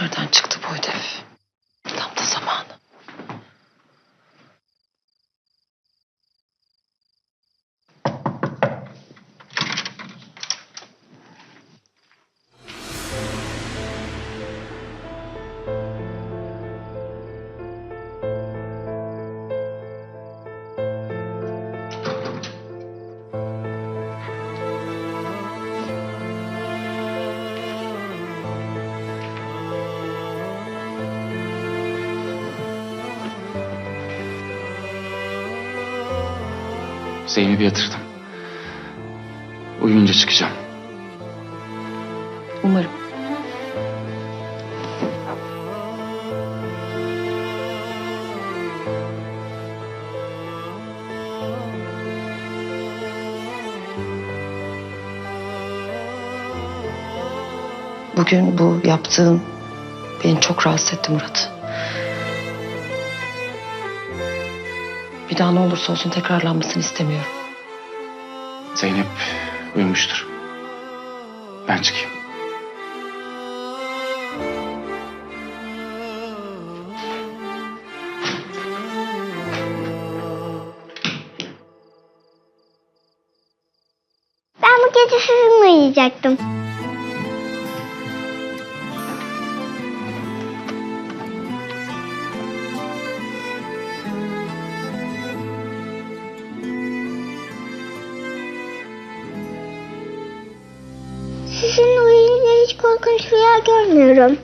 Nereden çıktı bu hedef? Tam da zamanı. Zeynep'i yatırdım. Uyuyunca çıkacağım. Umarım. Bugün bu yaptığın beni çok rahatsız etti Murat. Bir daha ne olursa olsun tekrarlanmasını istemiyorum. Zeynep uyumuştur. Ben çıkayım. Ben bu gece sizinle uyuyacaktım. Sizinle uyuyunca hiç korkunç rüya görmüyorum.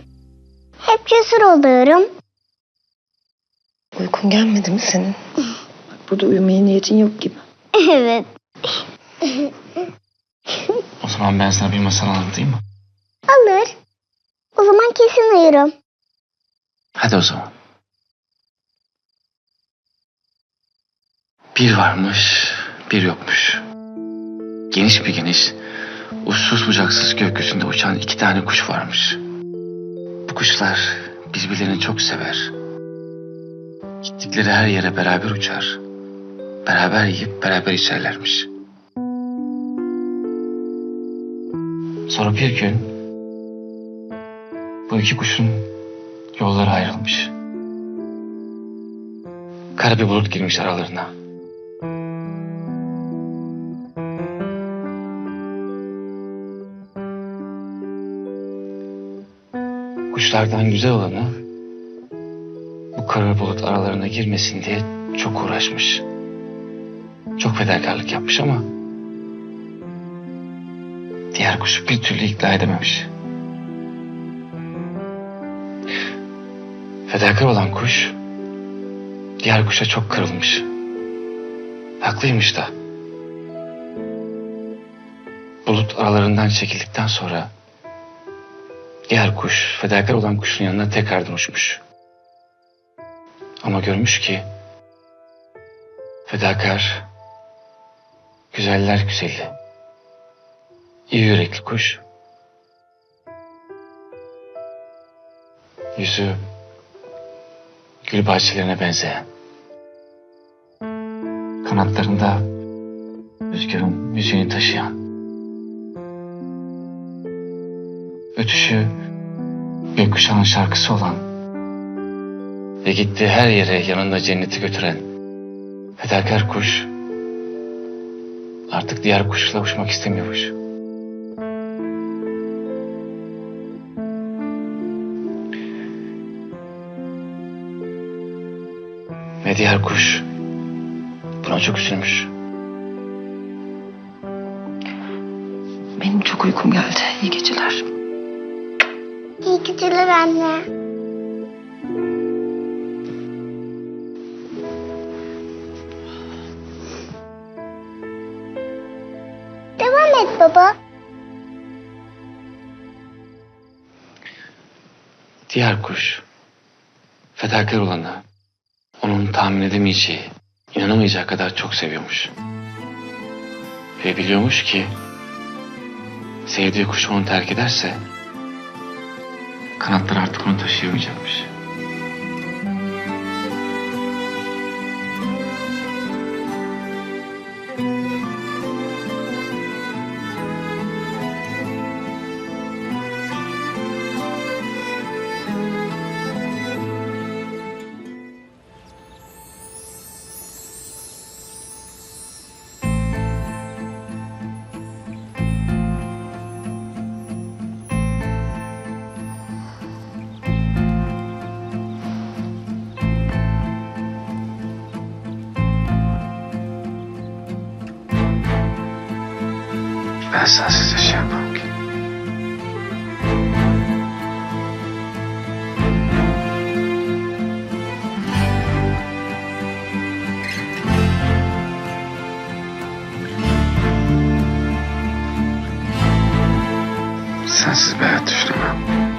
Hep cesur oluyorum. Uykun gelmedi mi senin? Bak burada uyumaya niyetin yok gibi. Evet. O zaman ben sana bir masal anlatayım mı? Alır. O zaman kesin uyurum. Hadi o zaman. Bir varmış, bir yokmuş. Geniş bir geniş, uçsuz bucaksız gökyüzünde uçan iki tane kuş varmış. Bu kuşlar birbirlerini çok sever. Gittikleri her yere beraber uçar. Beraber yiyip beraber içerlermiş. Sonra bir gün bu iki kuşun yolları ayrılmış. Kara bir bulut girmiş aralarına. Kuşlardan güzel olanı bu kara bulut aralarına girmesin diye çok uğraşmış. Çok fedakarlık yapmış ama diğer kuşu bir türlü ikna edememiş. Fedakar olan kuş diğer kuşa çok kırılmış. Haklıymış da. Bulut aralarından çekildikten sonra diğer kuş fedakar olan kuşun yanına tekrardan uçmuş. Ama görmüş ki fedakar güzeller güzeli iyi yürekli kuş yüzü gül bahçelerine benzeyen. Kanatlarında rüzgarın müziğini taşıyan. Ötüşü gökkuşağının şarkısı olan ve gittiği her yere yanında cenneti götüren fedakar kuş artık diğer kuşla uçmak istemiyormuş. Ve diğer kuş buna çok üzülmüş. Benim çok uykum geldi. İyi geceler. Geceler anne. Devam et baba. Diğer kuş fedakar olanı onun tahmin edemeyeceği, inanamayacağı kadar çok seviyormuş. Ve biliyormuş ki sevdiği kuş onu terk ederse kanatları artık onu taşıyamayacakmış. Ben sensiz yaşayamam ki. Sensiz bir hayat düşünemem.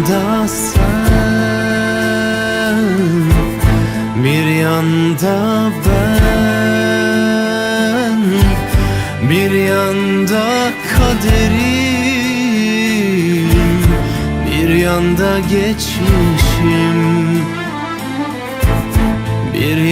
Yanda sen Bir yanda ben Bir yanda kaderim Bir yanda geçmişim Bir yanda